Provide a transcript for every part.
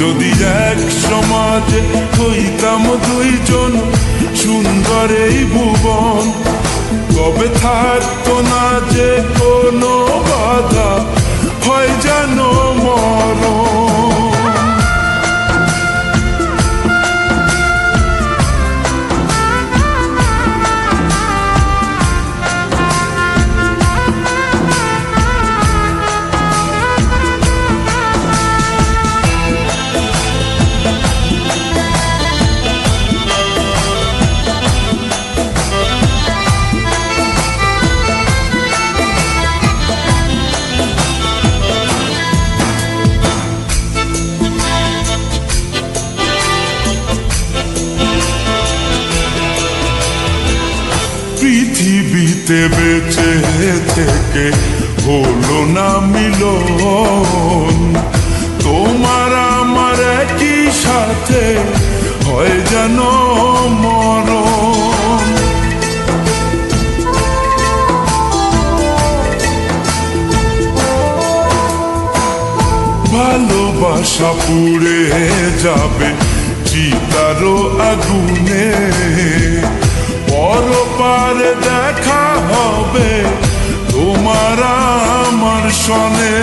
যদি এক সমাজে হইতাম দুইজন সুন্দর এই ভুবন, কবে থাকতো না যে কোনো বাধা? হয় যেন পৃথিবীতে বেঁচে থেকে হলো না মিলন। তোমার আমার একই সাথে হয় যেন মরণ। ভালোবাসা পুড়ে যাবে চিতারও আগুনে। পরপারে দেখা সনে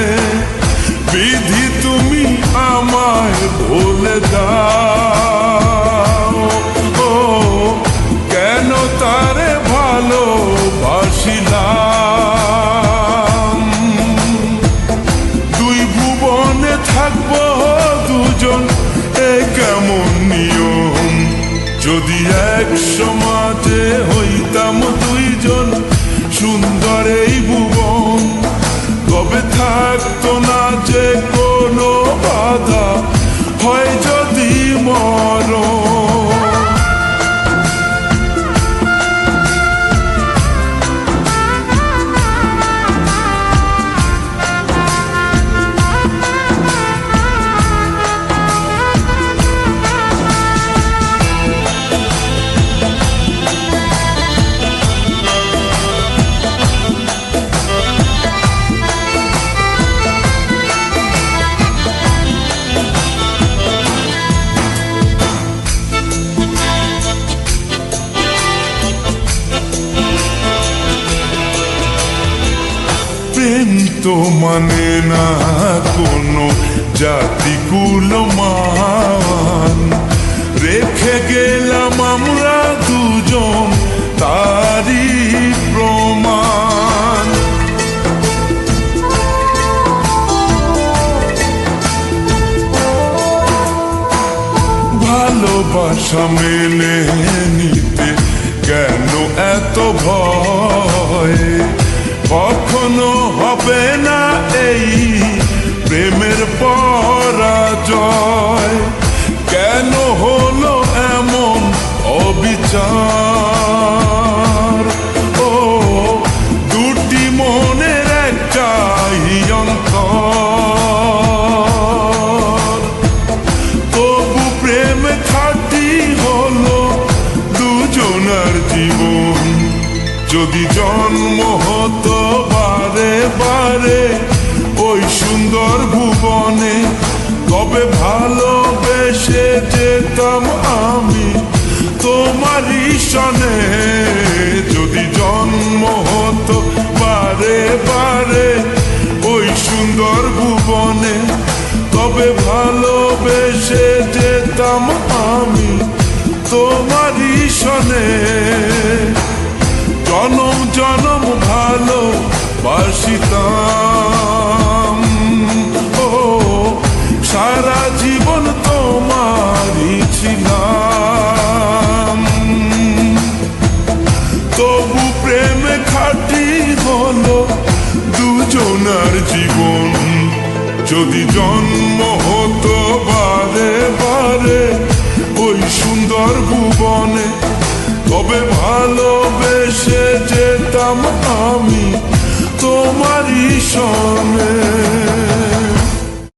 বিধি তুমি আমায় বলে দাও। ও, কেন তারে ভালোবাসিলাম? দুই ভুবনে থাকব দুজন, এ কেমন নিয়ম? যদি এক সমাজে হইতাম দুইজন, সুন্দর তো মানে না কোনো জাতি মান রেখে গেলাম আমরা দুজন তারই প্রমাণ। ভালোবাসা মেনে নিতে কেন এত ভয়? অবিচার ও, দুটি মনের একটাই অন্তর। তবু প্রেম খাটি হলো দুজনার জীবন। যদি জন্ম হতো বারে বারে ওই সুন্দর ভুবনে, তবে ভালোবেসে যেতাম আমি। তোমারই সনে যদি জন্ম হতো বারে বারে ওই সুন্দর ভুবনে, তবে ভালোবেসে যেতাম আমি তোমারই সনে জনম জনম ভালো বাসিতাম খাটি হলো দুজনার জীবন। যদি জন্ম হতো বারে বারে ওই সুন্দর ভুবনে, তবে ভালোবেসে যেতাম আমি তোমারই সনে।